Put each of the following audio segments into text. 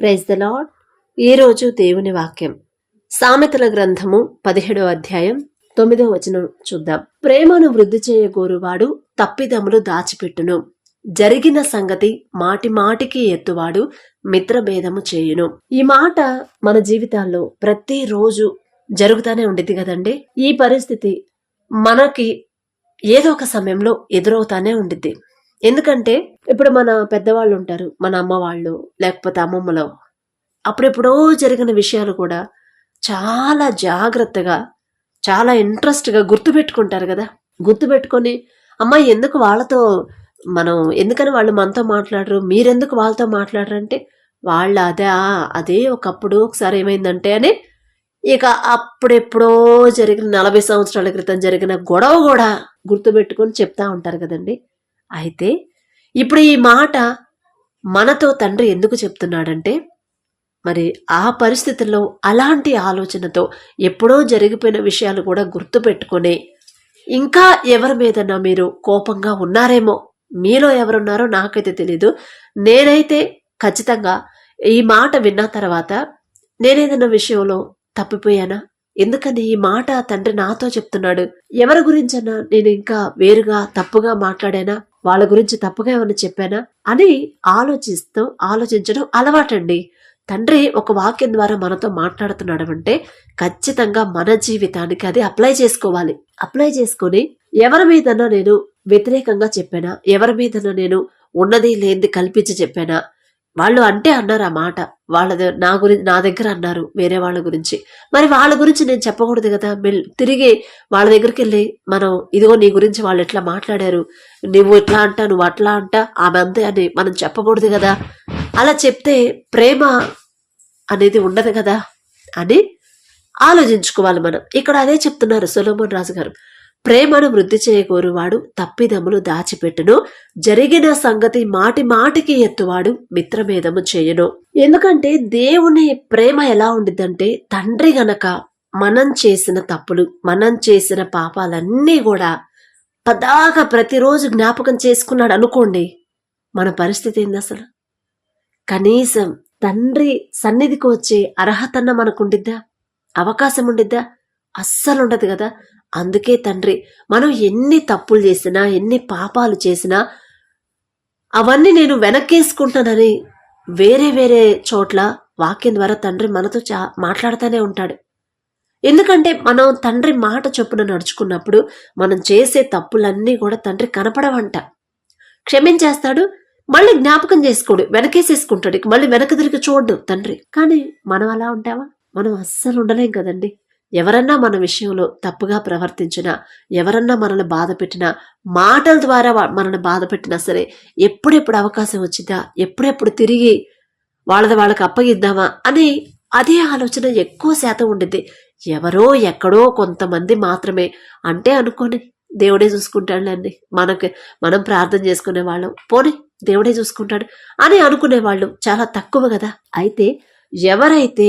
Praise the lord ఈరోజు దేవుని వాక్యం. సామెతల గ్రంథము పదిహేడో అధ్యాయం తొమ్మిదో వచనం చూద్దాం. ప్రేమను వృద్ధి చేయగోరువాడు తప్పిదములు దాచిపెట్టును. జరిగిన సంగతి మాటి మాటికి ఎత్తువాడు మిత్రభేదము చేయును. ఈ మాట మన జీవితాల్లో ప్రతిరోజు జరుగుతానే ఉండేది కదండి? ఈ పరిస్థితి మనకి ఏదో ఒక సమయంలో ఎదురవుతానే ఉండిద్ది. ఎందుకంటే ఇప్పుడు మన పెద్దవాళ్ళు ఉంటారు మన అమ్మ వాళ్ళు లేకపోతే అమ్మమ్మలో. అప్పుడెప్పుడో జరిగిన విషయాలు కూడా చాలా జాగ్రత్తగా చాలా ఇంట్రెస్ట్గా గుర్తుపెట్టుకుంటారు కదా. గుర్తుపెట్టుకొని అమ్మాయి ఎందుకు వాళ్ళతో మనం ఎందుకని వాళ్ళు మనతో మాట్లాడరు? మీరెందుకు వాళ్ళతో మాట్లాడరు అంటే వాళ్ళు అదే అదే ఒకప్పుడు ఒకసారి ఏమైందంటే అని ఇక అప్పుడెప్పుడో జరిగిన నలభై సంవత్సరాల క్రితం జరిగిన గొడవ కూడా గుర్తుపెట్టుకొని చెప్తా ఉంటారు కదండి. అయితే ఇప్పుడు ఈ మాట మనతో తండ్రి ఎందుకు చెప్తున్నాడంటే మరి ఆ పరిస్థితుల్లో అలాంటి ఆలోచనతో ఎప్పుడో జరిగిపోయిన విషయాలు కూడా గుర్తుపెట్టుకొని ఇంకా ఎవరి మీదన్నా మీరు కోపంగా ఉన్నారేమో మీలో ఎవరున్నారో నాకైతే తెలీదు. నేనైతే ఖచ్చితంగా ఈ మాట విన్న తర్వాత నేనేదన్నా విషయంలో తప్పిపోయానా? ఎందుకని ఈ మాట తండ్రి నాతో చెప్తున్నాడు? ఎవరి గురించన్నా నేను ఇంకా వేరుగా తప్పుగా మాట్లాడానా? వాళ్ళ గురించి తప్పుగా ఏమైనా చెప్పానా అని ఆలోచిస్తూ ఆలోచించడం అలవాటండి. తండ్రి ఒక వాక్యం ద్వారా మనతో మాట్లాడుతున్నాడు అంటే ఖచ్చితంగా మన జీవితానికి అది అప్లై చేసుకోవాలి. అప్లై చేసుకొని ఎవరి మీదన్నా నేను వ్యతిరేకంగా చెప్పానా? ఎవరి మీదన్నా నేను ఉన్నది లేనిది కల్పించి చెప్పానా? వాళ్ళు అంటే అన్నారు ఆ మాట. వాళ్ళ నా గురించి నా దగ్గర అన్నారు వేరే వాళ్ళ గురించి. మరి వాళ్ళ గురించి నేను చెప్పకూడదు కదా? తిరిగి వాళ్ళ దగ్గరికి వెళ్ళి మనం ఇదిగో నీ గురించి వాళ్ళు ఎట్లా మాట్లాడారు? నువ్వు ఎట్లా అంటా నువ్వు అట్లా అంటా ఆమె అంతే అని మనం చెప్పకూడదు కదా? అలా చెప్తే ప్రేమ అనేది ఉండదు కదా? అని ఆలోచించుకోవాలి మనం. ఇక్కడ అదే చెప్తున్నారు సొలోమన్ రాజు గారు ప్రేమను వృద్ధి చేయగోరువాడు తప్పిదములు దాచిపెట్టును. జరిగిన సంగతి మాటి మాటికి ఎత్తువాడు మిత్రభేదము చేయను. ఎందుకంటే దేవుని ప్రేమ ఎలా ఉండిద్దంటే తండ్రి గనక మనం చేసిన తప్పులు మనం చేసిన పాపాలన్నీ కూడా పదాగా ప్రతిరోజు జ్ఞాపకం చేసుకున్నాడు అనుకోండి మన పరిస్థితి ఏంది అసలు? కనీసం తండ్రి సన్నిధికి వచ్చే అర్హతన్న మనకుండిద్దా? అవకాశం ఉండిద్దా? అస్సలు ఉండదు కదా. అందుకే తండ్రి మనం ఎన్ని తప్పులు చేసినా ఎన్ని పాపాలు చేసినా అవన్నీ నేను వెనక్కేసుకుంటానని వేరే వేరే చోట్ల వాక్యం ద్వారా తండ్రి మనతో చా మాట్లాడుతూనే ఉంటాడు. ఎందుకంటే మనం తండ్రి మాట చొప్పున నడుచుకున్నప్పుడు మనం చేసే తప్పులన్నీ కూడా తండ్రి కనపడవంట. క్షమించేస్తాడు మళ్ళీ జ్ఞాపకం చేసుకోడు వెనకేసేసుకుంటాడు మళ్ళీ వెనక తిరిగి చూడడు తండ్రి. కానీ మనం అలా ఉంటావా మనం అస్సలు ఉండలేం కదండి. ఎవరన్నా మన విషయంలో తప్పుగా ప్రవర్తించినా ఎవరన్నా మనల్ని బాధ పెట్టినా మాటల ద్వారా మనల్ని బాధ పెట్టినా సరే ఎప్పుడెప్పుడు అవకాశం వచ్చిందా ఎప్పుడెప్పుడు తిరిగి వాళ్ళది వాళ్ళకి అప్పగిద్దామా అని అదే ఆలోచన ఎక్కువ శాతం ఉండింది ఎవరో ఎక్కడో కొంతమంది మాత్రమే అంటే అనుకోని దేవుడే చూసుకుంటాడులేండి. మనకి మనం ప్రార్థన చేసుకునే వాళ్ళం. పోనీ దేవుడే చూసుకుంటాడు అని అనుకునే వాళ్ళు చాలా తక్కువ కదా. అయితే ఎవరైతే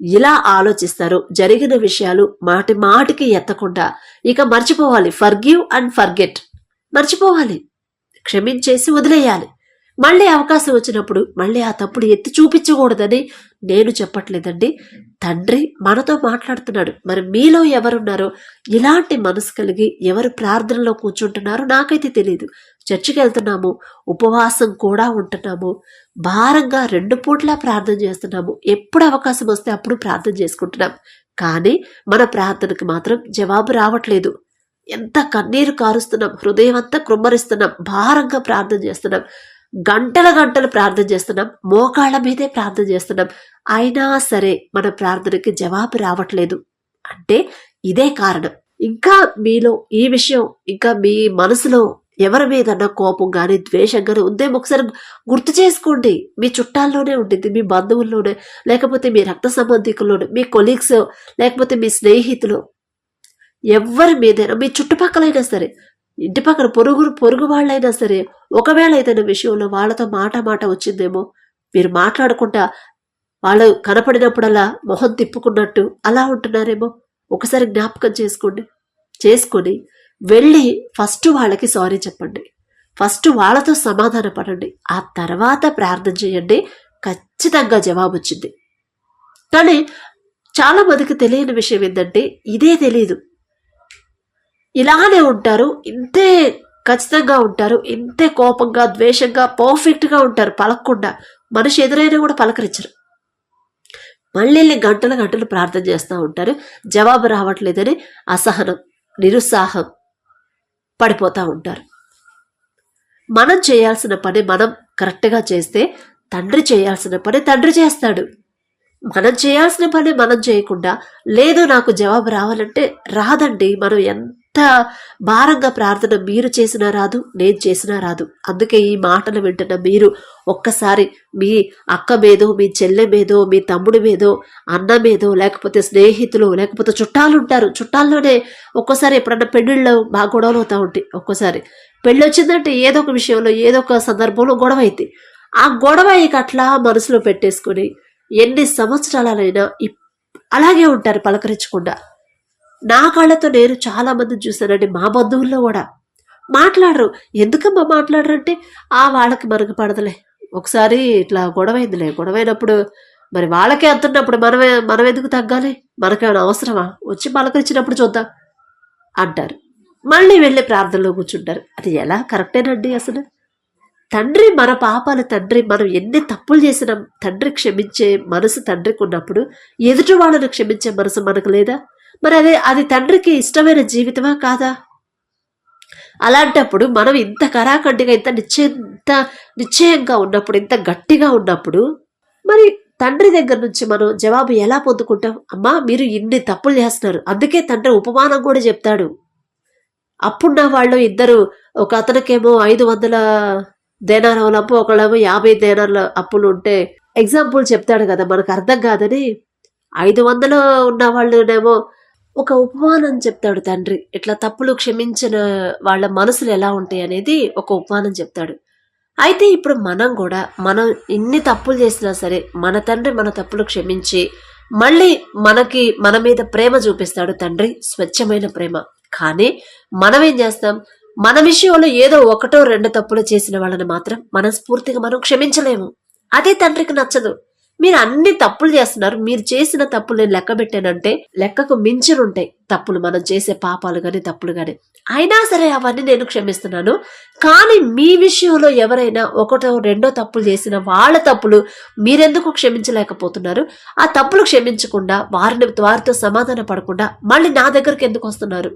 ఇలా ఆలోచిస్తారో. జరిగిన విషయాలు మాటి మాటికి ఎత్తకుండా ఇక మర్చిపోవాలి. ఫర్గివ్ అండ్ ఫర్గెట్ మర్చిపోవాలి. క్షమించేసి వదిలేయాలి. మళ్ళీ అవకాశం వచ్చినప్పుడు మళ్ళీ ఆ తప్పుడు ఎత్తి చూపించకూడదని నేను చెప్పట్లేదండి. తండ్రి మనతో మాట్లాడుతున్నాడు. మరి మీలో ఎవరున్నారో ఇలాంటి మనసు కలిగి ఎవరు ప్రార్థనలో కూర్చుంటున్నారో నాకైతే తెలియదు చర్చికి వెళ్తున్నాము ఉపవాసం కూడా ఉంటున్నాము. భారంగా రెండు పూట్లా ప్రార్థన చేస్తున్నాము. ఎప్పుడు అవకాశం వస్తే అప్పుడు ప్రార్థన చేసుకుంటున్నాం. కానీ మన ప్రార్థనకు మాత్రం జవాబు రావట్లేదు. ఎంత కన్నీరు కారుస్తున్నాం. హృదయం అంతా కృమ్మరిస్తున్నాం భారంగా ప్రార్థన చేస్తున్నాం. గంటల గంటలు ప్రార్థన చేస్తున్నాం. మోకాళ్ళ మీదే ప్రార్థన చేస్తున్నాం. అయినా సరే మన ప్రార్థనకి జవాబు రావట్లేదు. అంటే ఇదే కారణం. ఇంకా మీలో ఈ విషయం ఇంకా మీ మనసులో ఎవరి మీదన్నా కోపం కానీ ద్వేషం కానీ ఉందేమో ఒకసారి గుర్తు చేసుకోండి. మీ చుట్టాల్లోనే ఉండింది మీ బంధువుల్లోనే లేకపోతే మీ రక్త సంబంధికుల్లోనే మీ కొలీగ్స్ లేకపోతే మీ స్నేహితులు. ఎవరి మీదైనా మీ చుట్టుపక్కలైనా సరే ఇంటి పక్కన పొరుగు పొరుగు వాళ్ళైనా సరే ఒకవేళ ఏదైనా విషయంలో వాళ్ళతో మాట మాట వచ్చిందేమో మీరు మాట్లాడుకుంటా వాళ్ళు కనపడినప్పుడల్లా మొహం తిప్పుకున్నట్టు అలా ఉంటున్నారేమో ఒకసారి జ్ఞాపకం చేసుకోండి. చేసుకొని వెళ్ళి ఫస్ట్ వాళ్ళకి సారీ చెప్పండి. ఫస్ట్ వాళ్ళతో సమాధాన పడండి ఆ తర్వాత ప్రార్థన చేయండి. ఖచ్చితంగా జవాబు వచ్చింది. కానీ చాలా మందికి తెలియని విషయం ఏంటంటే ఇదే తెలియదు ఇలానే ఉంటారు ఇంతే ఖచ్చితంగా ఉంటారు ఇంతే కోపంగా ద్వేషంగా పర్ఫెక్ట్గా ఉంటారు పలకకుండా. మనిషి ఎదురైనా కూడా పలకరించరు. మళ్ళీ వెళ్ళి గంటల గంటలు ప్రార్థన చేస్తూ ఉంటారు. జవాబు రావట్లేదని అసహనం నిరుత్సాహం. పడిపోతూ ఉంటారు. మనం చేయాల్సిన పని మనం కరెక్ట్గా చేస్తే తండ్రి చేయాల్సిన పని తండ్రి చేస్తాడు. మనం చేయాల్సిన పని మనం చేయకుండా లేదు నాకు జవాబు రావాలంటే రాదండి. మనం ఎంత భారంగా ప్రార్థన మీరు చేసినా రాదు నేను చేసినా రాదు. అందుకే ఈ మాటలు వింటున్న మీరు ఒక్కసారి మీ అక్క మీదో మీ చెల్లె మీదో మీ తమ్ముడి మీదో అన్న మీదో లేకపోతే స్నేహితులు లేకపోతే చుట్టాలు ఉంటారు. చుట్టాల్లోనే ఒక్కోసారి ఎప్పుడన్నా పెళ్ళిళ్ళు బాగా గొడవలు అవుతూ ఉంటాయి. ఒక్కోసారి పెళ్ళి వచ్చిందంటే ఏదో ఒక విషయంలో ఏదో ఒక సందర్భంలో గొడవ అయింది ఆ గొడవ ఇక అట్లా మనసులో పెట్టేసుకుని ఎన్ని సంవత్సరాలైనా ఇప్- అలాగే ఉంటారు పలకరించకుండా. నా కళ్ళతో నేను చాలా మంది చూశానండి మా బంధువుల్లో కూడా. మాట్లాడరు. ఎందుకమ్మా మాట్లాడరంటే ఆ వాళ్ళకి మనకు పడదులే ఒకసారి ఇట్లా గొడవైందిలే. గొడవైనప్పుడు మరి వాళ్ళకే అంటున్నప్పుడు మనమే మనం ఎందుకు తగ్గాలి? మనకేమైనా అవసరమా? వచ్చి పలకరించినప్పుడు చూద్దాం అంటారు. మళ్ళీ వెళ్ళి ప్రార్థనలో కూర్చుంటారు. అది ఎలా? కరెక్టేనండి అసలు? తండ్రి మన పాపాలు తండ్రి మనం ఎన్ని తప్పులు చేసినా తండ్రి క్షమించే మనసు తండ్రికి ఉన్నప్పుడు ఎదుటి వాళ్ళను క్షమించే మనసు మనకు లేదా? మరి అదే అది తండ్రికి ఇష్టమైన జీవితమా కాదా? అలాంటప్పుడు మనం ఇంత కరాఖండిగా ఇంత నిశ్చయ ఇంత నిశ్చయంగా ఉన్నప్పుడు ఇంత గట్టిగా ఉన్నప్పుడు మరి తండ్రి దగ్గర నుంచి మనం జవాబు ఎలా పొందుకుంటాం? అమ్మా మీరు ఇన్ని తప్పులు చేస్తున్నారు. అందుకే తండ్రి ఉపమానం కూడా చెప్తాడు. అప్పుడున్న వాళ్ళు ఇద్దరు ఒక అతనికేమో ఐదు వందల దేనారముల అప్పు ఒకళ్ళేమో యాభై దేనార్ల అప్పులు ఉంటే ఎగ్జాంపుల్ చెప్తాడు కదా మనకు అర్థం కాదని. ఐదు వందలు ఉన్న వాళ్ళనేమో ఒక ఉపమానం చెప్తాడు తండ్రి. ఇట్లా తప్పులు క్షమించిన వాళ్ళ మనసులు ఎలా ఉంటాయి అనేది ఒక ఉపమానం చెప్తాడు. అయితే ఇప్పుడు మనం కూడా మనం ఎన్ని తప్పులు చేసినా సరే మన తండ్రి మన తప్పులు క్షమించి మళ్ళీ మనకి మన మీద ప్రేమ చూపిస్తాడు తండ్రి. స్వచ్ఛమైన ప్రేమ. కానీ మనం ఏం చేస్తాం? మన విషయంలో ఏదో ఒకటో రెండు తప్పులు చేసిన వాళ్ళని మాత్రం మనస్ఫూర్తిగా మనం క్షమించలేము. అదే తండ్రికి నచ్చదు. మీరు అన్ని తప్పులు చేస్తున్నారు. మీరు చేసిన తప్పులు నేను లెక్క పెట్టానంటే లెక్కకు మించినుంటాయి తప్పులు మనం చేసే పాపాలు కానీ తప్పులు కానీ అయినా సరే అవన్నీ నేను క్షమిస్తున్నాను. కానీ మీ విషయంలో ఎవరైనా ఒకటో రెండో తప్పులు చేసిన వాళ్ళ తప్పులు మీరెందుకు క్షమించలేకపోతున్నారు? ఆ తప్పులు క్షమించకుండా వారిని వారితో సమాధాన పడకుండా మళ్ళీ నా దగ్గరికి ఎందుకు వస్తున్నారు?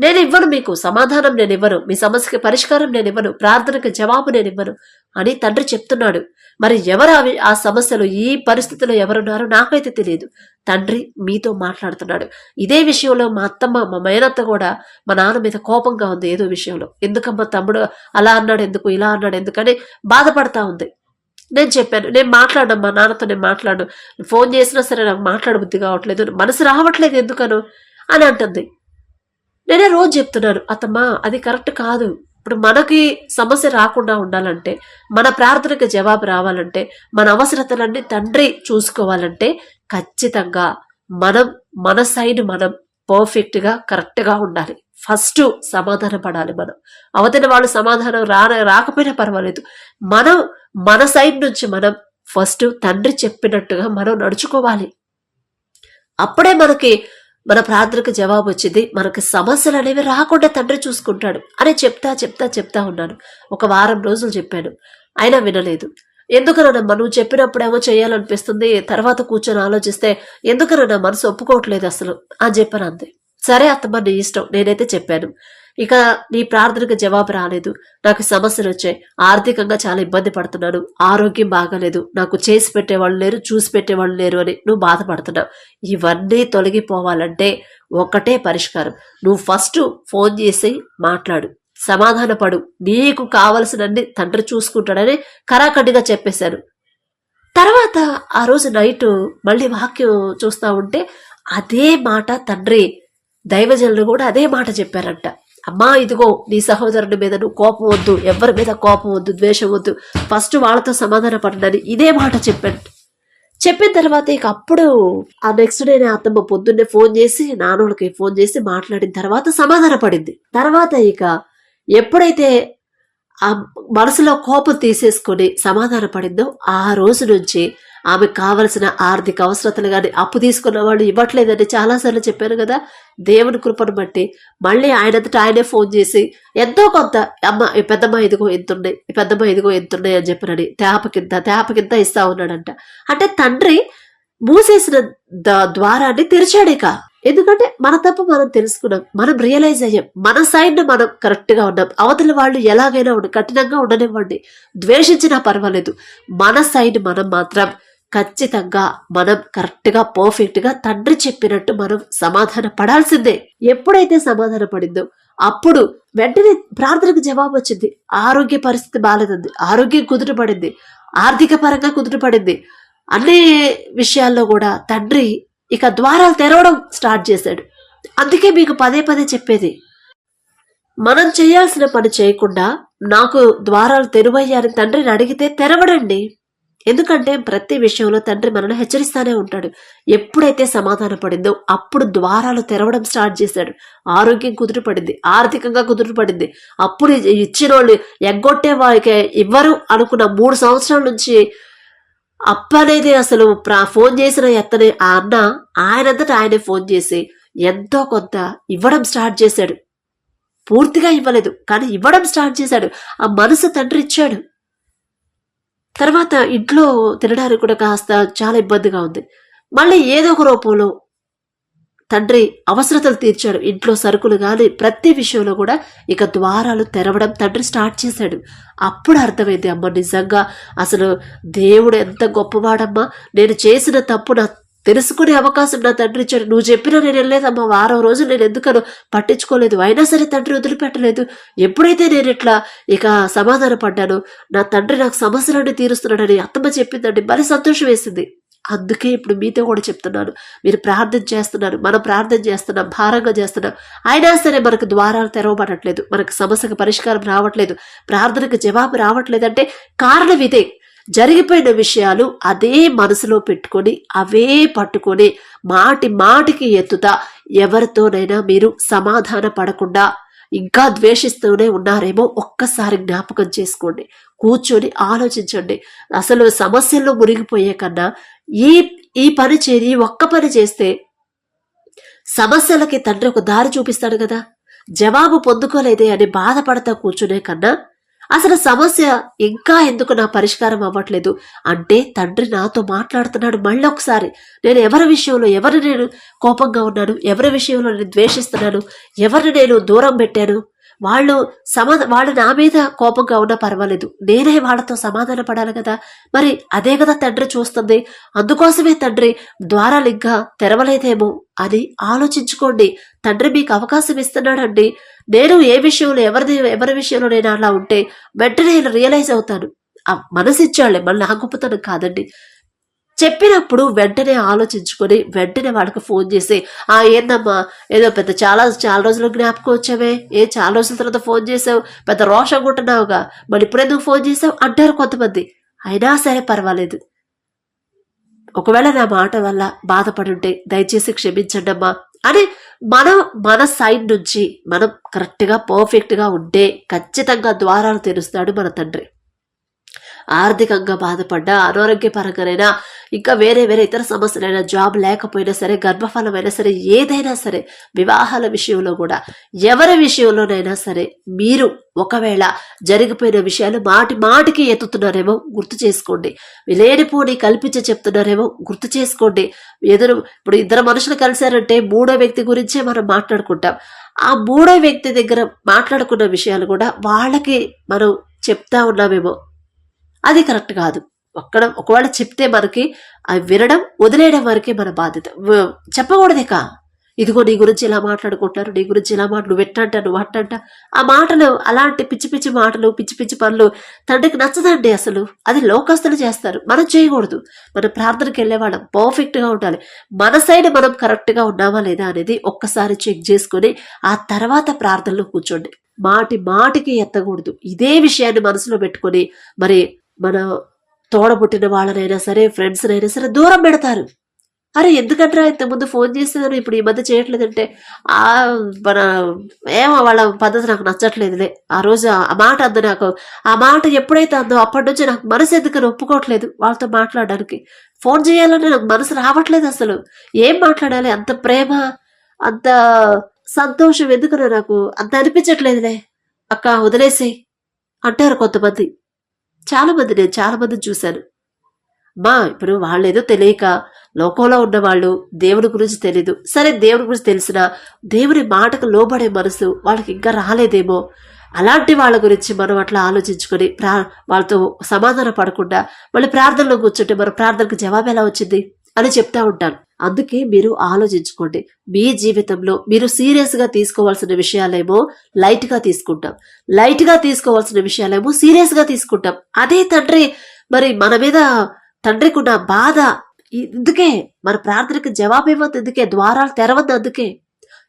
నేను ఇవ్వను మీకు. సమాధానం నేను ఇవ్వను మీ సమస్యకి పరిష్కారం నేను ఇవ్వను ప్రార్థనకు జవాబు నేను ఇవ్వను అని తండ్రి చెప్తున్నాడు. మరి ఎవరు అవి ఆ సమస్యలు ఈ పరిస్థితిలో ఎవరున్నారో నాకైతే తెలియదు. తండ్రి మీతో మాట్లాడుతున్నాడు. ఇదే విషయంలో మా అత్తమ్మ మా మేనత్త కూడా మా నాన్న మీద కోపంగా ఉంది ఏదో విషయంలో. ఎందుకమ్మా తమ్ముడు అలా అన్నాడు ఎందుకు ఇలా అన్నాడు ఎందుకని బాధపడతా ఉంది. నేను చెప్పాను నేను మాట్లాడను మా నాన్నతో నేను మాట్లాడు ఫోన్ చేసినా సరే నాకు మాట్లాడబుద్ధి కావట్లేదు. మనసు రావట్లేదు ఎందుకను? అని అంటుంది. నేనే రోజు చెప్తున్నాను అత్తమ్మా అది కరెక్ట్ కాదు. ఇప్పుడు మనకి సమస్య రాకుండా ఉండాలంటే మన ప్రార్థనకి జవాబు రావాలంటే మన అవసరతలన్నీ తండ్రి చూసుకోవాలంటే ఖచ్చితంగా మనం మన సైడ్ మనం పర్ఫెక్ట్గా కరెక్ట్గా ఉండాలి. ఫస్ట్ సమాధాన పడాలి మనం. అవతల వాళ్ళు సమాధానం రా రాకపోయినా పర్వాలేదు. మనం మన సైడ్ నుంచి మనం ఫస్ట్ తండ్రి చెప్పినట్టుగా మనం నడుచుకోవాలి. అప్పుడే మనకి మన ప్రార్థనకు జవాబు వచ్చింది మనకు సమస్యలు అనేవి రాకుండా తండ్రి చూసుకుంటాడు అని చెప్తా చెప్తా చెప్తా ఉన్నాను. ఒక వారం రోజులు చెప్పాను. అయినా వినలేదు. ఎందుకనమ్మా నువ్వు చెప్పినప్పుడేమో చేయాలనిపిస్తుంది తర్వాత కూర్చొని ఆలోచిస్తే ఎందుకనన్నా మనసు ఒప్పుకోవట్లేదు అసలు అని చెప్పాను అంతే సరే అత్తమ్మ నీ ఇష్టం. నేనైతే చెప్పాను. ఇక నీ ప్రార్థనకు జవాబు రాలేదు. నాకు సమస్యలు వచ్చాయి. ఆర్థికంగా చాలా ఇబ్బంది పడుతున్నాను. ఆరోగ్యం బాగాలేదు. నాకు చేసి పెట్టేవాళ్ళు లేరు చూసి పెట్టేవాళ్ళు లేరు అని నువ్వు బాధపడుతున్నావు. ఇవన్నీ తొలగిపోవాలంటే ఒకటే పరిష్కారం. నువ్వు ఫస్ట్ ఫోన్ చేసి మాట్లాడు. సమాధానపడు. నీకు కావలసినన్ని తండ్రి చూసుకుంటాడని కరాఖండిగా చెప్పేశాను తర్వాత ఆ రోజు నైట్ మళ్ళీ వాక్యం చూస్తా ఉంటే అదే మాట తండ్రి దైవజనులు కూడా అదే మాట చెప్పారంట. అమ్మా ఇదిగో నీ సహోదరుడి మీద నువ్వు కోపం వద్దు ఎవరి మీద కోపం వద్దు ద్వేషం వద్దు. ఫస్ట్ వాళ్ళతో సమాధాన పడనని ఇదే మాట చెప్పాడు. చెప్పిన తర్వాత ఇక అప్పుడు ఆ నెక్స్ట్ డే అత్తమ్మ పొద్దున్నే ఫోన్ చేసి నాన్నోళ్ళకి ఫోన్ చేసి మాట్లాడిన తర్వాత సమాధాన పడింది. తర్వాత ఇక ఎప్పుడైతే ఆ మనసులో కోపం తీసేసుకొని సమాధాన పడిందో ఆ రోజు నుంచి ఆమెకు కావలసిన ఆర్థిక అవసరతలు కానీ అప్పు తీసుకున్న వాళ్ళు ఇవ్వట్లేదని చాలాసార్లు చెప్పాను కదా. దేవుని కృపను బట్టి మళ్ళీ ఆయనంతటా ఆయనే ఫోన్ చేసి ఎంతో కొంత అమ్మ ఈ పెద్దమ్మ ఇదిగో ఎంతున్నాయి ఈ పెద్దమ్మ ఇదిగో ఎంతున్నాయి అని చెప్పినని తేప కింద తేప కింద ఇస్తా ఉన్నాడంట. అంటే తండ్రి మూసేసిన ద్వారాన్ని తెరిచాడేక ఎందుకంటే మన తప్పు మనం తెలుసుకున్నాం మనం రియలైజ్ అయ్యాం మన సైడ్ మనం కరెక్ట్గా ఉన్నాం అవతల వాళ్ళు ఎలాగైనా ఉండి కఠినంగా ఉండనివ్వండి ద్వేషించినా పర్వాలేదు. మన సైడ్ మనం మాత్రం ఖచ్చితంగా మనం కరెక్ట్గా పర్ఫెక్ట్గా తండ్రి చెప్పినట్టు మనం సమాధాన పడాల్సిందే ఎప్పుడైతే సమాధాన పడిందో అప్పుడు వెంటనే ప్రార్థనకు జవాబు వచ్చింది. ఆరోగ్య పరిస్థితి బాగాలేదండి ఆరోగ్యం కుదుటపడింది. ఆర్థిక పరంగా కుదుటపడింది. అన్ని విషయాల్లో కూడా తండ్రి ఇక ద్వారాలు తెరవడం స్టార్ట్ చేశాడు. అందుకే మీకు పదే పదే చెప్పేది. మనం చేయాల్సిన పని చేయకుండా నాకు ద్వారాలు తెరువయ్యారని తండ్రిని అడిగితే తెరవడండి. ఎందుకంటే ప్రతి విషయంలో తండ్రి మనల్ని హెచ్చరిస్తానే ఉంటాడు. ఎప్పుడైతే సమాధాన పడిందో అప్పుడు ద్వారాలు తెరవడం స్టార్ట్ చేశాడు. ఆరోగ్యం కుదురు పడింది ఆర్థికంగా కుదురు పడింది. అప్పుడు ఇచ్చిన వాళ్ళు ఎగ్గొట్టే వారికి ఇవ్వరు అనుకున్న మూడు సంవత్సరాల నుంచి అప్ప అనేది అసలు ప్రా- ఫోన్ చేసిన ఎత్తని ఆ అన్న ఆయనంతటా ఆయనే ఫోన్ చేసి ఎంతో కొంత ఇవ్వడం స్టార్ట్ చేశాడు. పూర్తిగా ఇవ్వలేదు కానీ ఇవ్వడం స్టార్ట్ చేశాడు. ఆ మనసు తండ్రి ఇచ్చాడు. తర్వాత ఇంట్లో తినడానికి కూడా కాస్త చాలా ఇబ్బందిగా ఉంది. మళ్ళీ ఏదో ఒక రూపంలో తండ్రి అవసరతలు తీర్చాడు. ఇంట్లో సరుకులు కానీ ప్రతి విషయంలో కూడా ఇక ద్వారాలు తెరవడం తండ్రి స్టార్ట్ చేశాడు. అప్పుడు అర్థమైంది అమ్మ నిజంగా అసలు దేవుడు ఎంత గొప్పవాడమ్మా. నేను చేసిన తప్పు నా తెలుసుకునే అవకాశం నా తండ్రి ఇచ్చాడు. నువ్వు చెప్పినా నేను వెళ్ళలేదమ్మా. వారం రోజులు నేను ఎందుకనో పట్టించుకోలేదు. అయినా సరే తండ్రి వదిలిపెట్టలేదు. ఎప్పుడైతే నేను ఇట్లా ఇక సమాధాన పడ్డాను నా తండ్రి నాకు సమస్యలన్నీ తీరుస్తున్నాడని అత్తమ్మ చెప్పిందండి. మరి సంతోషం వేసింది. అందుకే ఇప్పుడు మీతో కూడా చెప్తున్నాను. మీరు ప్రార్థన చేస్తున్నారు. మనం ప్రార్థన చేస్తున్నాం. భారంగా చేస్తున్నాం. అయినా సరే మనకు ద్వారాలు తెరవబడట్లేదు. మనకు సమస్యకు పరిష్కారం రావట్లేదు. ప్రార్థనకు జవాబు రావట్లేదంటే కారణం ఇదే. జరిగిపోయిన విషయాలు అదే మనసులో పెట్టుకొని అవే పట్టుకొని మాటి మాటికి ఎత్తుతా ఎవరితోనైనా మీరు సమాధాన పడకుండా ఇంకా ద్వేషిస్తూనే ఉన్నారేమో ఒక్కసారి జ్ఞాపకం చేసుకోండి. కూర్చొని ఆలోచించండి. అసలు సమస్యల్లో మునిగిపోయే కన్నా ఈ ఈ పని చేరి ఒక్క పని చేస్తే సమస్యలకి తండ్రి ఒక దారి చూపిస్తాడు కదా. జవాబు పొందుకోలేదే అని బాధపడతా కూర్చునే కన్నా అసలు సమస్య ఇంకా ఎందుకు నా పరిష్కారం అవ్వట్లేదు? అంటే తండ్రి నాతో మాట్లాడుతున్నాడు మళ్ళీ ఒకసారి. నేను ఎవరి విషయంలో ఎవరిని నేను కోపంగా ఉన్నాను ఎవరి విషయంలో నేను ద్వేషిస్తున్నాను ఎవరిని నేను దూరం పెట్టాను? వాళ్ళు సమా వాళ్ళు నా మీద కోపంగా ఉన్నా పర్వాలేదు. నేనే వాళ్ళతో సమాధాన పడాలి కదా. మరి అదే కదా తండ్రి చూస్తుంది. అందుకోసమే తండ్రి ద్వారాలు ఇంకా తెరవలేదేమో అని ఆలోచించుకోండి. తండ్రి మీకు అవకాశం ఇస్తున్నాడండి. నేను ఏ విషయంలో ఎవరిది ఎవరి విషయంలో నేను అలా ఉంటే వెంటనే నేను రియలైజ్ అవుతాను ఆ మనసు ఇచ్చాడులే మళ్ళీ నా గొప్పతనం కాదండి. చెప్పినప్పుడు వెంటనే ఆలోచించుకొని వెంటనే వాళ్ళకి ఫోన్ చేసి ఆ ఏందమ్మా ఏదో పెద్ద చాలా చాలా రోజులు జ్ఞాపకం వచ్చావే? ఏ చాలా రోజుల తర్వాత ఫోన్ చేసావు? పెద్ద రోషం ఉంటున్నావుగా? మరి ఇప్పుడెందుకు ఫోన్ చేసావు? అంటారు కొంతమంది. అయినా సరే పర్వాలేదు. ఒకవేళ నా మాట వల్ల బాధపడి ఉంటే దయచేసి క్షమించండి అమ్మా అని మనం మన సైడ్ నుంచి మనం కరెక్ట్గా పర్ఫెక్ట్గా ఉంటే ఖచ్చితంగా ద్వారాలు తెరుస్తాడు మన తండ్రి. ఆర్థికంగా బాధపడ్డా అనారోగ్యపరంగానైనా ఇంకా వేరే వేరే ఇతర సమస్యలైనా జాబ్ లేకపోయినా సరే గర్భఫలమైనా సరే ఏదైనా సరే వివాహాల విషయంలో కూడా ఎవరి విషయంలోనైనా సరే మీరు ఒకవేళ జరిగిపోయిన విషయాలు మాటి మాటికి ఎత్తుతున్నారేమో గుర్తు చేసుకోండి. లేనిపోని కల్పించి చెప్తున్నారేమో గుర్తు చేసుకోండి. ఎదురు ఇప్పుడు ఇద్దరు మనుషులు కలిశారంటే మూడో వ్యక్తి గురించే మనం మాట్లాడుకుంటాం. ఆ మూడో వ్యక్తి దగ్గర మాట్లాడుకున్న విషయాలు కూడా వాళ్ళకి మనం చెప్తా ఉన్నామేమో. అది కరెక్ట్ కాదు. ఒక్కడ ఒకవేళ చెప్తే మనకి అవి వినడం వదిలేయడం వరకే మన బాధ్యత. చెప్పకూడదిక ఇదిగో నీ గురించి ఇలా మాట్లాడుకుంటారు నీ గురించి ఇలా మాట నువ్వు ఎట్టంట నువ్వు అట్టంట ఆ మాటలు అలాంటి పిచ్చి పిచ్చి మాటలు పిచ్చి పిచ్చి పనులు తండ్రికి నచ్చదండి అసలు. అది లోకస్తులు చేస్తారు. మనం చేయకూడదు. మన ప్రార్థనకి వెళ్ళేవాళ్ళం పర్ఫెక్ట్గా ఉండాలి. మన సైడ్ మనం కరెక్ట్గా ఉన్నామా లేదా అనేది ఒక్కసారి చెక్ చేసుకొని ఆ తర్వాత ప్రార్థనలో కూర్చోండి. మాటి మాటికి ఎత్తకూడదు. ఇదే విషయాన్ని మనసులో పెట్టుకొని మరి మన తోడబుట్టిన వాళ్ళనైనా సరే ఫ్రెండ్స్నైనా సరే దూరం పెడతారు. అరే ఎందుకంటారా ఇంతకుముందు ఫోన్ చేసేదాను ఇప్పుడు ఈ మధ్య చేయట్లేదంటే? ఆ మన ఏమో వాళ్ళ పద్ధతి నాకు నచ్చట్లేదులే ఆ రోజు ఆ మాట అందు నాకు. ఆ మాట ఎప్పుడైతే అందో అప్పటి నుంచి నాకు మనసు ఎందుకని ఒప్పుకోవట్లేదు వాళ్ళతో మాట్లాడడానికి. ఫోన్ చేయాలంటే నాకు మనసు రావట్లేదు అసలు. ఏం మాట్లాడాలి? అంత ప్రేమ అంత సంతోషం ఎందుకనో నాకు అంత అనిపించట్లేదులే. అక్క వదిలేసేయ్. అంటారు కొంతమంది. చాలా మంది నేను చాలా మంది చూశాను. మా ఇప్పుడు వాళ్ళేదో తెలియక లోకంలో ఉన్న వాళ్ళు దేవుడి గురించి తెలీదు. సరే దేవుడి గురించి తెలిసినా దేవుని మాటకు లోబడే మనసు వాళ్ళకి ఇంకా రాలేదేమో. అలాంటి వాళ్ళ గురించి మనం అట్లా ఆలోచించుకొని ప్రా వాళ్ళతో సమాధాన పడకుండా మళ్ళీ ప్రార్థనలో కూర్చుంటే మన ప్రార్థనకు జవాబు ఎలా వచ్చింది అని చెప్తా ఉంటాను. అందుకే మీరు ఆలోచించుకోండి. మీ జీవితంలో మీరు సీరియస్గా తీసుకోవాల్సిన విషయాలేమో లైట్గా తీసుకుంటాం. లైట్గా తీసుకోవాల్సిన విషయాలేమో సీరియస్గా తీసుకుంటాం. అదే తండ్రి మరి మన మీద తండ్రికి ఉన్న బాధ ఎందుకే మన ప్రార్థనకి జవాబు ఇవ్వద్దు ఎందుకే ద్వారాలు తెరవద్దు అందుకే.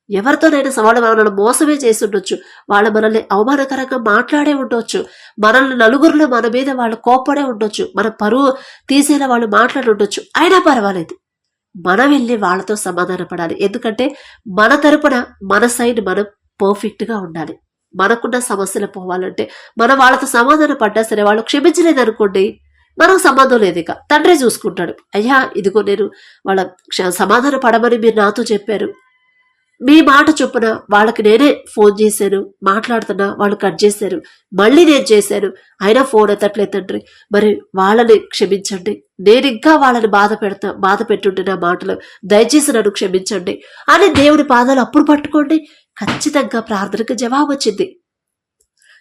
ఎవరితోనైనా సవాళ్ళు మనల్ని మోసమే చేసి ఉండొచ్చు. వాళ్ళు మనల్ని అవమానకరంగా మాట్లాడే ఉండొచ్చు. మనల్ని నలుగురిలో మన మీద వాళ్ళు కోపడే ఉండొచ్చు. మన పరువు తీసేలా వాళ్ళు మాట్లాడి ఉండొచ్చు. అయినా పర్వాలేదు. మనం వెళ్ళి వాళ్ళతో సమాధాన పడాలి ఎందుకంటే మన తరపున మన సైడ్ మనం పర్ఫెక్ట్గా ఉండాలి. మనకున్న సమస్యలు పోవాలంటే మనం వాళ్ళతో సమాధాన పడ్డా సరే వాళ్ళు క్షమించలేదు అనుకోండి మనకు సంబంధం లేదు ఇక. తండ్రి చూసుకుంటాడు. అయ్యా ఇదిగో నేను వాళ్ళ క్ష- సమాధాన పడమని మీరు నాతో చెప్పారు. మీ మాట చొప్పున వాళ్ళకి నేనే ఫోన్ చేశాను మాట్లాడుతున్నా వాళ్ళు కట్ చేశారు. మళ్ళీ నేను చేశాను. అయినా ఫోన్ ఎత్తట్లేదు తండ్రి. మరి వాళ్ళని క్షమించండి. నేను ఇంకా వాళ్ళని బాధ పెడతా బాధ పెట్టుంటే నా మాటలు దయచేసి నన్ను క్షమించండి అని దేవుడి పాదాలు అప్పుడు పట్టుకోండి. ఖచ్చితంగా ప్రార్థనకు జవాబు వచ్చింది.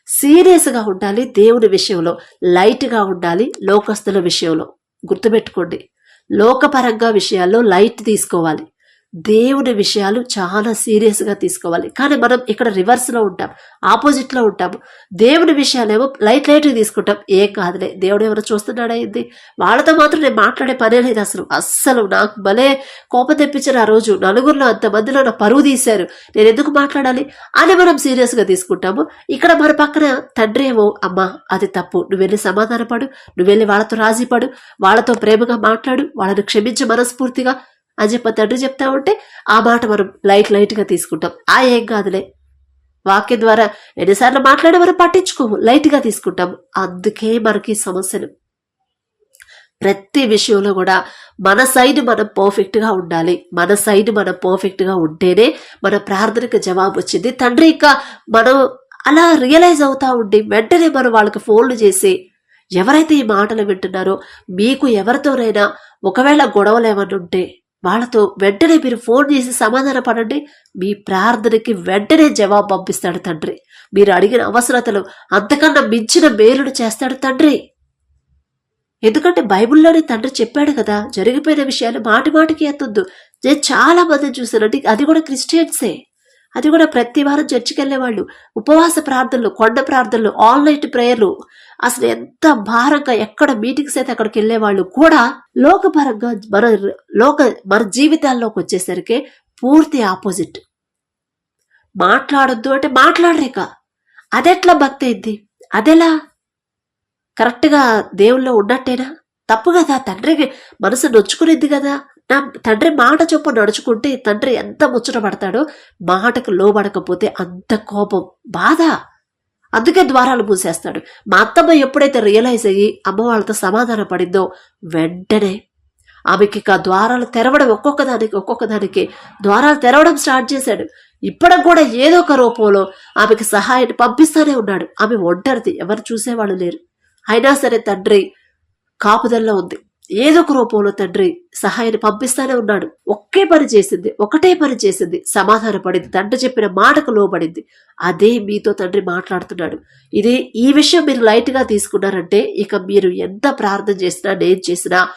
సీరియస్గా ఉండాలి దేవుని విషయంలో లైట్గా ఉండాలి లోకస్తుల విషయంలో. గుర్తుపెట్టుకోండి. లోకపరంగా విషయాల్లో లైట్ తీసుకోవాలి. దేవుని విషయాలు చాలా సీరియస్గా తీసుకోవాలి. కానీ మనం ఇక్కడ రివర్స్లో ఉంటాం. ఆపోజిట్లో ఉంటాము దేవుని విషయాలేమో లైట్ లైట్గా తీసుకుంటాం. ఏం కాదులే. దేవుడు ఎవరు చూస్తున్నాడా ఏంది? వాళ్ళతో మాత్రం నేను మాట్లాడే పనే లేదు అసలు. అస్సలు నాకు భలే కోపం తెప్పించారు ఆ రోజు. నలుగురిలో అంతమందిలో నా పరువు తీశారు. నేను ఎందుకు మాట్లాడాలి? అని మనం సీరియస్గా తీసుకుంటాము. ఇక్కడ మన పక్కన తండ్రి ఏమో అమ్మా అది తప్పు. నువ్వు వెళ్ళి సమాధానపడు. నువ్వు వెళ్ళి వాళ్ళతో రాజీపడు. వాళ్ళతో ప్రేమగా మాట్లాడు. వాళ్ళని క్షమించి మనస్ఫూర్తిగా అని చెప్పి తండ్రి చెప్తా ఉంటే ఆ మాట మనం లైట్ లైట్గా తీసుకుంటాం. ఆ ఏం కాదులే. వాక్యం ద్వారా ఎన్నిసార్లు మాట్లాడే మనం పట్టించుకోము లైట్గా తీసుకుంటాం అందుకే మనకి సమస్యలు. ప్రతి విషయంలో కూడా మన సైడ్ మనం పర్ఫెక్ట్గా ఉండాలి. మన సైడ్ మనం పర్ఫెక్ట్గా ఉంటేనే మన ప్రార్థనకు జవాబు వచ్చింది. తండ్రి ఇంకా మనం అలా రియలైజ్ అవుతా ఉండి వెంటనే మనం వాళ్ళకి ఫోన్లు చేసి ఎవరైతే ఈ మాటలు వింటున్నారో మీకు ఎవరితోనైనా ఒకవేళ గొడవలు ఏమైనా ఉంటే వాళ్ళతో వెంటనే మీరు ఫోన్ చేసి సమాధాన పడండి. మీ ప్రార్థనకి వెంటనే జవాబు పంపిస్తాడు తండ్రి. మీరు అడిగిన అవసరతలు అంతకన్నా మించిన మేలును చేస్తాడు తండ్రి. ఎందుకంటే బైబిల్లోనే తండ్రి చెప్పాడు కదా జరిగిపోయిన విషయాలు మాటి మాటికి ఎత్తొద్దు. నేను చాలా మంది చూసానంటే అది కూడా క్రిస్టియన్సే. అది కూడా ప్రతి వారం చర్చికి వెళ్ళేవాళ్ళు. ఉపవాస ప్రార్థనలు కొండ ప్రార్థనలు ఆన్లైన్ ప్రేయర్లు. అసలు ఎంత భారంగా ఎక్కడ మీటింగ్స్ అయితే అక్కడికి వెళ్ళేవాళ్ళు కూడా లోకపరంగా మన లోక మన జీవితాల్లోకి వచ్చేసరికి పూర్తి ఆపోజిట్ మాట్లాడొద్దు అంటే మాట్లాడరేక. అదెట్లా భక్తి అయింది? అదెలా? కరెక్ట్గా దేవుల్లో ఉన్నట్టేనా? తప్పు కదా తండ్రికి మనసు నొచ్చుకునేది కదా. నా తండ్రి మాట చొప్పు నడుచుకుంటే తండ్రి ఎంత ముచ్చట పడతాడో మాటకు లోబడకపోతే అంత కోపం బాధ. అందుకే ద్వారాలు మూసేస్తాడు. మా అత్తమ్మ ఎప్పుడైతే రియలైజ్ అయ్యి అమ్మ వాళ్ళతో సమాధాన పడిందో వెంటనే ఆమెకి ఇక ద్వారాలు తెరవడం ఒక్కొక్క దానికి ఒక్కొక్క దానికి ద్వారాలు తెరవడం స్టార్ట్ చేశాడు. ఇప్పటికి కూడా ఏదో ఒక రూపంలో ఆమెకి సహాయాన్ని పంపిస్తానే ఉన్నాడు. ఆమె ఒంటరిది ఎవరు చూసేవాళ్ళు లేరు. అయినా సరే తండ్రి కాపుదల్లో ఉంది. ఏదో ఒక రూపంలో తండ్రి సహాయాన్ని పంపిస్తానే ఉన్నాడు. ఒకే పని చేసింది ఒకటే పని చేసింది సమాధాన పడింది తండ్రి చెప్పిన మాటకు లోబడింది. అదే మీతో తండ్రి మాట్లాడుతున్నాడు. ఇది ఈ విషయం మీరు లైట్గా తీసుకున్నారంటే ఇక మీరు ఎంత ప్రార్థన చేసినా నేను చేసినా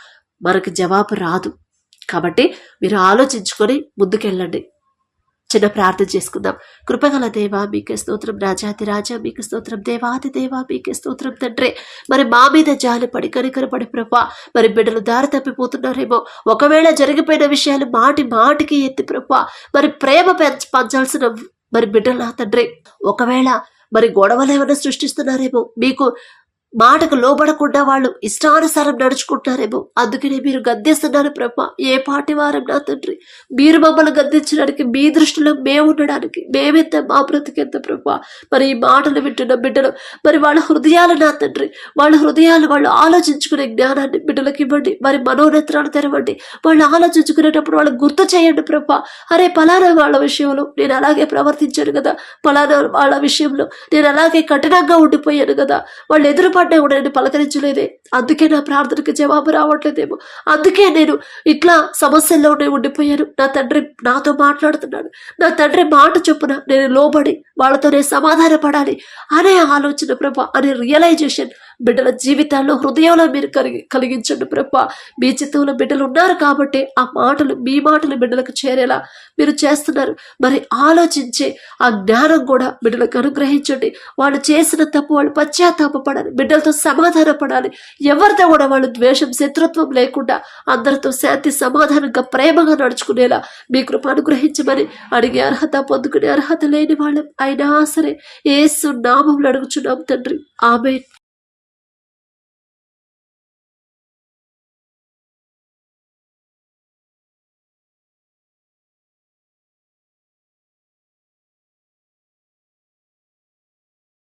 మనకు జవాబు రాదు. కాబట్టి మీరు ఆలోచించుకొని ముందుకెళ్ళండి. చిన్న ప్రార్థన చేసుకుందాం. కృపగల దేవా మీకే స్తోత్రం. రాజాతి రాజా మీకు స్తోత్రం. దేవాది దేవా మీకే స్తోత్రం తండ్రి. మరి మా మీద జాలి పడి కనికర పడి ప్రభా మరి బిడ్డలు దారి తప్పిపోతున్నారేమో. ఒకవేళ జరిగిపోయిన విషయాలు మాటి మాటికి ఎత్తి ప్రభా మరి ప్రేమ పెంచ పంచాల్సిన మరి బిడ్డలు నా తండ్రి. ఒకవేళ మరి గొడవలు ఏమైనా సృష్టిస్తున్నారేమో మీకు మాటకు లోబడకుండా వాళ్ళు ఇష్టానుసారం నడుచుకుంటారేమో. అందుకనే మీరు గద్దేస్తున్నారు ప్రభా ఏ పాటి వారం నా తండ్రి? మీరు మమ్మల్ని గద్దించడానికి మీ దృష్టిలో మేము ఉండడానికి మేమెంత మా బ్రతికెంత ప్రభా మరి ఈ మాటలు వింటున్న బిడ్డలు మరి వాళ్ళ హృదయాలు నా తండ్రి. వాళ్ళ హృదయాలు వాళ్ళు ఆలోచించుకునే జ్ఞానాన్ని బిడ్డలకు ఇవ్వండి. మరి మనోనేత్రాలు తెరవండి. వాళ్ళు ఆలోచించుకునేటప్పుడు వాళ్ళు గుర్తు చేయండి ప్రభా అరే పలానా వాళ్ళ విషయంలో నేను అలాగే ప్రవర్తించాను కదా. పలానా వాళ్ళ విషయంలో నేను అలాగే కఠినంగా ఉండిపోయాను కదా. వాళ్ళు ఎదురుపడి ఎదురుపడ్డా కూడా నేను పలకరించలేదే. అందుకే నా ప్రార్థనకి జవాబు రావట్లేదేమో. అందుకే నేను ఇట్లా సమస్యల్లోనే ఉండిపోయాను. నా తండ్రి నాతో మాట్లాడుతున్నాడు. నా తండ్రి మాట చొప్పున నేను లోబడి వాళ్ళతోనే సమాధాన పడాలి అనే ఆలోచన ప్రభా అనే రియలైజేషన్ బిడ్డల జీవితాల్లో హృదయంలో మీరు కలిగి కలిగించండి ప్రభ. మీ చిత్తంలో బిడ్డలు ఉన్నారు కాబట్టి ఆ మాటలు మీ మాటలు బిడ్డలకు చేరేలా మీరు చేస్తున్నారు. మరి ఆలోచించే ఆ జ్ఞానం కూడా బిడ్డలకు అనుగ్రహించండి. వాళ్ళు చేసిన తప్పు వాళ్ళు పశ్చాత్తాపడాలి బిడ్డలతో సమాధాన పడాలి ఎవరితో కూడా వాళ్ళు ద్వేషం శత్రుత్వం లేకుండా అందరితో శాంతి సమాధానంగా ప్రేమగా నడుచుకునేలా మీ కృప అనుగ్రహించమని అడిగే అర్హత పొందుకునే అర్హత లేని వాళ్ళం అయినా సరే ఏసు నామంలో అడుగుచున్నాం తండ్రి. ఆమె